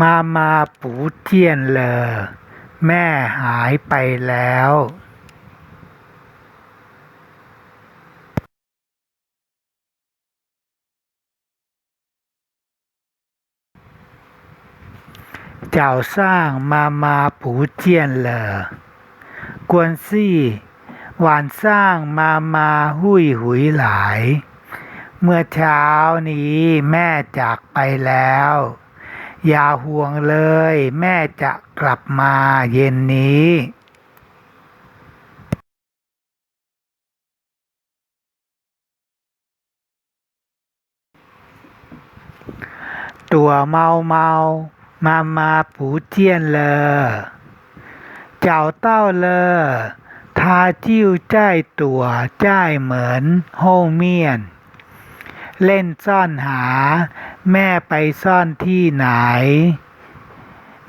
มามาปูเจียนเลอ แม่หายไปแล้วเจ้าสร้างมามาปูเจียนเลอกวนซี่หวานสร้างมามาหุยหุยหลาย เมื่อเช้านี้แม่จากไปแล้ว อย่าห่วงเลย แม่จะกลับมาเย็นนี้ตัวเมาเมามามาปูเจียนเลอเจ้าเต้าเลอทาจิ้วจ้ายตัวจ้ายเหมือนโฮเมียน เล่นซ่อนหา แม่ไปซ่อนที่ไหน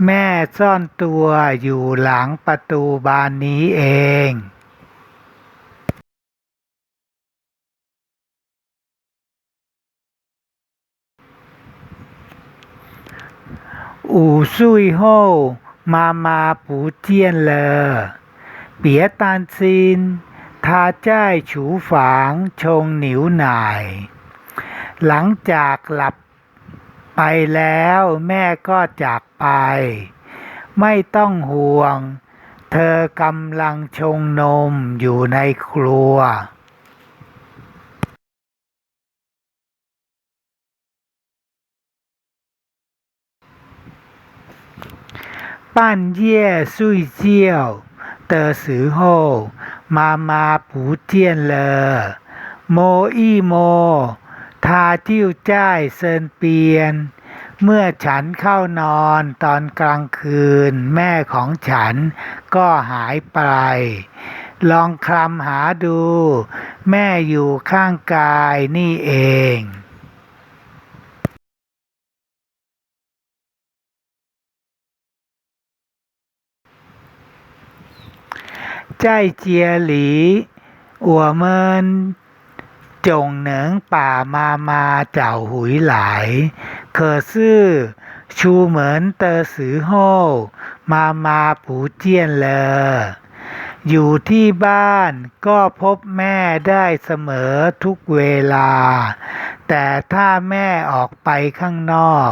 แม่ซ่อนตัวอยู่หลังประตูบานนี้เองอู่ซุยโฮมามาปูเจียนเลอเปียตานซินทาจ้ายฉูฝางชงหนิวหน่าย หลังจากหลับ ไปแล้วแม่ก็จากไป ไม่ต้องห่วง เธอกำลังชงนมอยู่ในครัวปั้นเย่ซุยเจียวเตอสือ โฮมามาปูเจียนเลอโมอี้โมทาจิ้วจ้ายเซินเปียน เมื่อฉันเข้านอนตอนกลางคืน แม่ของฉันก็หายไป ลองคลำหาดู แม่อยู่ข้างกายนี่เองใจเจียหลีอัวเมิน จงเหนิงป่ามามาเจ้าหุยหลายเคอซื่อชูเหมือนเตอสือโฮมามาปูเจียนเลออยู่ที่บ้านก็พบแม่ได้เสมอทุกเวลา แต่ถ้าแม่ออกไปข้างนอก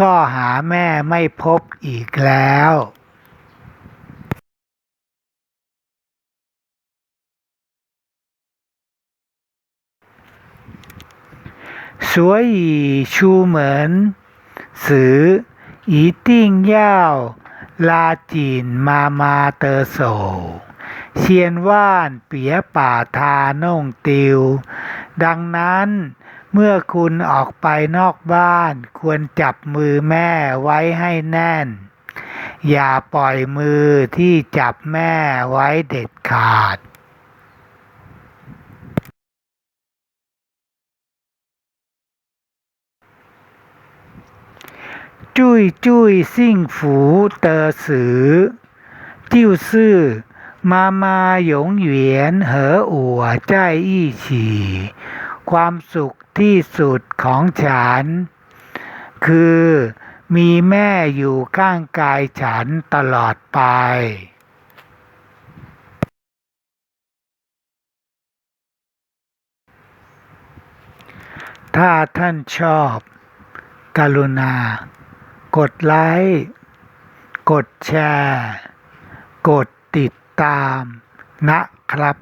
ก็หาแม่ไม่พบอีกแล้ว 所以出门时一定要拉紧妈妈的手เชียนว่านเปียป่าทาน่งติว ดังนั้น เมื่อคุณออกไปนอกบ้านควรจับมือแม่ไว้ให้แน่น อย่าปล่อยมือที่จับแม่ไว้เด็ดขาด จุยจุยซิ่งฝูเตอสือ จิ้วซื่อมามาหยงเหวียนเหออัวใจายอี้ฉี่ ความสุขที่สุดของฉัน คือมีแม่อยู่ข้างกายฉันตลอดไปถ้าท่านชอบ กรุณา กดไลค์ กดแชร์ กดติดตามนะครับ